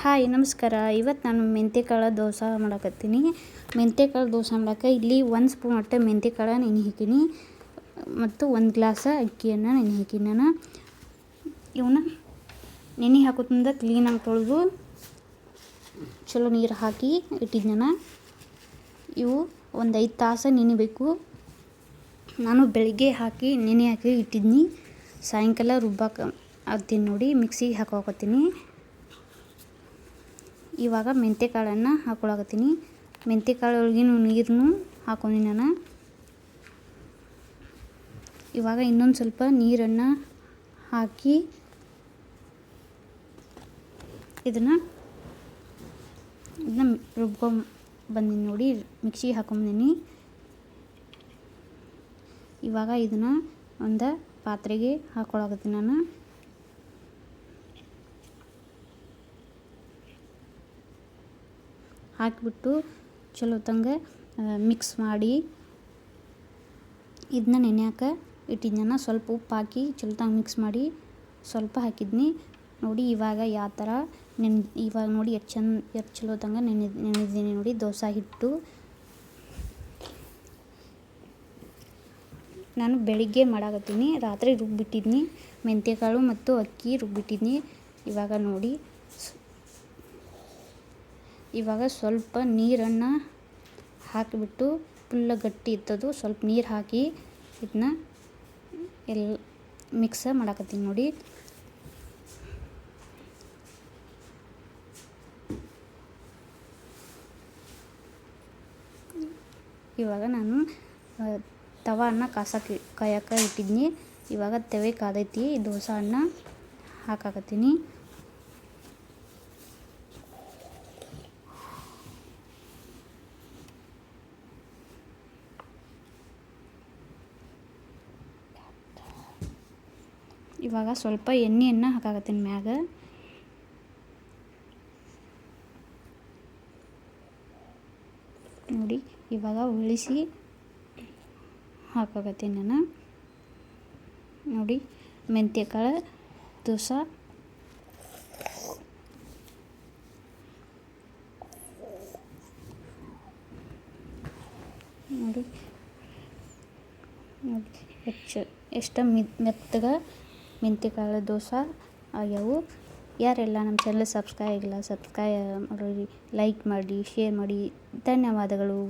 Hi, ನಮಸ್ಕಾರ. ಇವತ್ತು ನಾನು ಮೆಂತ್ಯಕಾಳು ದೋಸೆ ಮಾಡಕತ್ತೀನಿ. ಮೆಂತ್ಯಕಾಳು ದೋಸೆ ಮಾಡಕ್ಕೆ ಇಲ್ಲಿ ಒಂದು ಸ್ಪೂನ್ ಅಟ್ಟೆ ಮೆಂತ್ಯಕಾಳು ನೆನೆ ಹಾಕೀನಿ. ಮತ್ತು ಒಂದು ಗ್ಲಾಸ ಅಕ್ಕಿಯನ್ನು ನೆನೆ ಹಾಕೀನಿ ನಾನು. ಇವನ್ನ ನೆನೆ ಹಾಕೋದ್ರಿಂದ ಕ್ಲೀನಾಗಿ ತೊಳೆದು ಚಲೋ ನೀರು ಹಾಕಿ ಇಟ್ಟಿದ್ದೆ ನಾನು. ಇವು ಒಂದು ಐದು ತಾಸು ನೆನಿಬೇಕು. ನಾನು ಬೆಳಿಗ್ಗೆ ಹಾಕಿ, ನೆನೆ ಹಾಕಿ ಇಟ್ಟಿದ್ನಿ. ಸಾಯಂಕಾಲ ರುಬ್ಬಾಕ ಹಾಕ್ತೀನಿ ನೋಡಿ, ಮಿಕ್ಸಿಗೆ ಹಾಕೋಕತ್ತೀನಿ. ಇವಾಗ ಮೆಂತ್ಯಕಾಳನ್ನು ಮೆಂತ್ಯಕಾಳು ಒಳಗಿನ ನೀರನ್ನು ಹಾಕೊಂಡಿ ನಾನು. ಇವಾಗ ಇನ್ನೊಂದು ಸ್ವಲ್ಪ ನೀರನ್ನು ಹಾಕಿ ಇದನ್ನು ಇದನ್ನ ರುಬ್ಕೊಂಡ್ ಬಂದೀನಿ ನೋಡಿ, ಮಿಕ್ಸಿಗೆ ಹಾಕೊಂಬಂದೀನಿ. ಇವಾಗ ಇದನ್ನು ಒಂದು ಪಾತ್ರೆಗೆ ಹಾಕೊಳಕತ್ತೀನಿ ನಾನು. ಹಾಕಿಬಿಟ್ಟು ಚಲೋತ್ತಂಗೆ ತಂಗ ಮಿಕ್ಸ್ ಮಾಡಿ ಇದನ್ನ ನೆನೆಯಾಕ ಇಟ್ಟಿದ್ನ ಸ್ವಲ್ಪ ಉಪ್ಪು ಹಾಕಿ ಚಲೋತ್ತಂಗೆ ಮಿಕ್ಸ್ ಮಾಡಿ ಸ್ವಲ್ಪ ಹಾಕಿದ್ನಿ. ನೋಡಿ ಇವಾಗ ಯಾವ ಥರ ನೆನೆ, ಇವಾಗ ನೋಡಿ ಎಷ್ಟು ಚೆನ್ನ ಎಷ್ಟು ಚಲೋ ತಂಗ ನೆನೆ, ನೆನೆದಿದ್ದೀನಿ ನೋಡಿ ದೋಸೆ ಹಿಟ್ಟು. ನಾನು ಬೆಳಿಗ್ಗೆ ಮಾಡಾಕತ್ತೀನಿ. ರಾತ್ರಿ ರುಬ್ಬಿಟ್ಟಿದ್ನಿ. ಮೆಂತ್ಯಕಾಳು ಮತ್ತು ಅಕ್ಕಿ ರುಬ್ಬಿಟ್ಟಿದ್ನಿ. ಇವಾಗ ನೋಡಿ ಇವಾಗ ಸ್ವಲ್ಪ ನೀರನ್ನು ಹಾಕಿಬಿಟ್ಟು ಫುಲ್ಲ ಗಟ್ಟಿ ಇತ್ತದು ಸ್ವಲ್ಪ ನೀರು ಹಾಕಿ ಇದನ್ನ ಎಲ್ಲ ಮಿಕ್ಸ ಮಾಡಾಕತ್ತೀನಿ ನೋಡಿ. ಇವಾಗ ನಾನು ತವಾನ ಕಾಸಕ್ಕೆ ಕಾಯಕ್ಕೆ ಇಟ್ಟಿದ್ನಿ. ಇವಾಗ ತವೆ ಕಾದೈತಿ ದೋಸೆ ಅನ್ನ ಹಾಕಾಕತ್ತೀನಿ. ಇವಾಗ ಸ್ವಲ್ಪ ಎಣ್ಣೆಯನ್ನು ಹಾಕಾಕತ್ತೀನಿ ಮ್ಯಾಗ. ನೋಡಿ, ಇವಾಗ ಉಳಿಸಿ ಹಾಕಾಕತ್ತೀನಿ ನಾನು. ನೋಡಿ, ಮೆಂತ್ಯಕಾಳು, ದೋಸೆ. ನೋಡಿ ನೋಡಿ, ಹೆಚ್ಚು, ಎಷ್ಟು ಮೆತ್ತಗೆ ಮೆಂತ್ಯಕಾಳು ದೋಸೆ ಆಗ್ಯಾವು. ಯಾರೆಲ್ಲ ನಮ್ಮ ಚಾನಲ್ ಸಬ್ಸ್ಕ್ರೈಬ್ ಆಗಿಲ್ಲ ಸಬ್ಸ್ಕ್ರೈ ಮಾಡಿ ಲೈಕ್ ಮಾಡಿ ಶೇರ್ ಮಾಡಿ. ಧನ್ಯವಾದಗಳು.